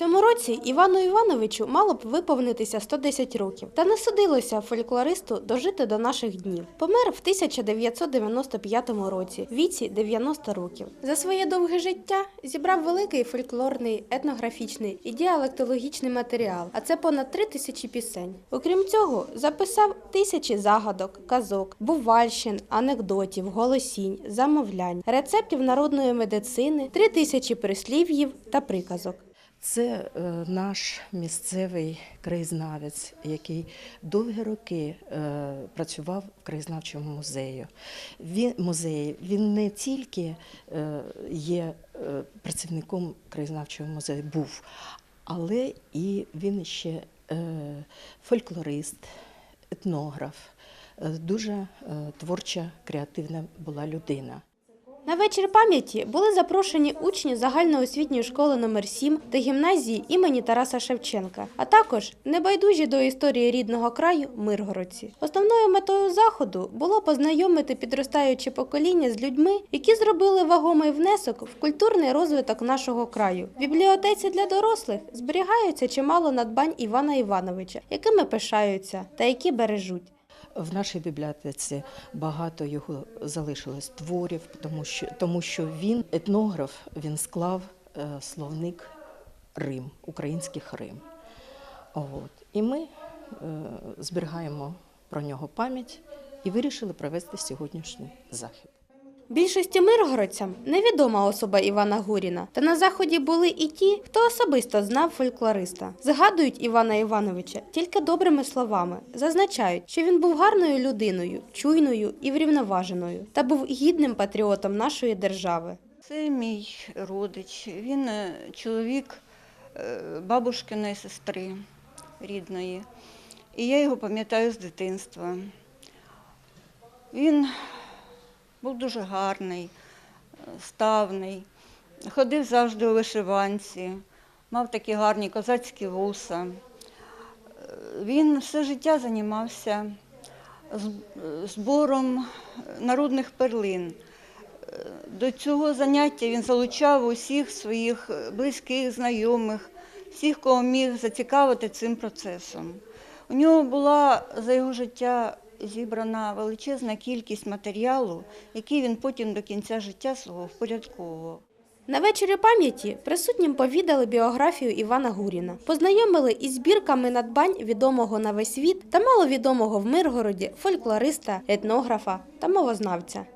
Цьому році Івану Івановичу мало б виповнитися 110 років, та не судилося фольклористу дожити до наших днів. Помер в 1995 році, віці 90 років. За своє довге життя зібрав великий фольклорний, етнографічний і діалектологічний матеріал, а це понад три тисячі пісень. Окрім цього, записав тисячі загадок, казок, бувальщин, анекдотів, голосінь, замовлянь, рецептів народної медицини, три тисячі прислів'їв та приказок. Це е, наш місцевий краєзнавець, який довгі роки е, працював в краєзнавчому музею. Він, музеї. Він не тільки е, є працівником краєзнавчого музею, був, але і він ще фольклорист, етнограф, дуже творча, креативна була людина. На вечір пам'яті були запрошені учні загальноосвітньої школи номер 7 та гімназії імені Тараса Шевченка, а також небайдужі до історії рідного краю миргородці. Основною метою заходу було познайомити підростаюче покоління з людьми, які зробили вагомий внесок в культурний розвиток нашого краю. В бібліотеці для дорослих зберігаються чимало надбань Івана Івановича, якими пишаються та які бережуть. В нашій бібліотеці багато його залишилось творів, тому що, тому що він етнограф, він склав е, словник Рим, українських Рим. От. І ми е, зберігаємо про нього пам'ять і вирішили провести сьогоднішній захід. Більшості миргородцям невідома особа Івана Гуріна, та на заході були і ті, хто особисто знав фольклориста. Згадують Івана Івановича тільки добрими словами, зазначають, що він був гарною людиною, чуйною і врівноваженою, та був гідним патріотом нашої держави. Це мій родич. Він е, чоловік е, бабушкиної сестри рідної. І я його пам'ятаю з дитинства. Він був дуже гарний, е, ставний, ходив завжди у вишиванці, мав такі гарні козацькі вуса. Е, Він все життя займався збором народних перлин. До цього заняття він залучав усіх своїх е, близьких, знайомих, всіх, кого міг зацікавити цим процесом. У нього була за його життя зібрана величезна кількість матеріалу, який він потім до кінця життя свого впорядковував. На вечорі пам'яті присутнім повідали біографію Івана Гуріна, познайомили із збірками надбань відомого на весь світ та маловідомого в Миргороді фольклориста, етнографа та мовознавця.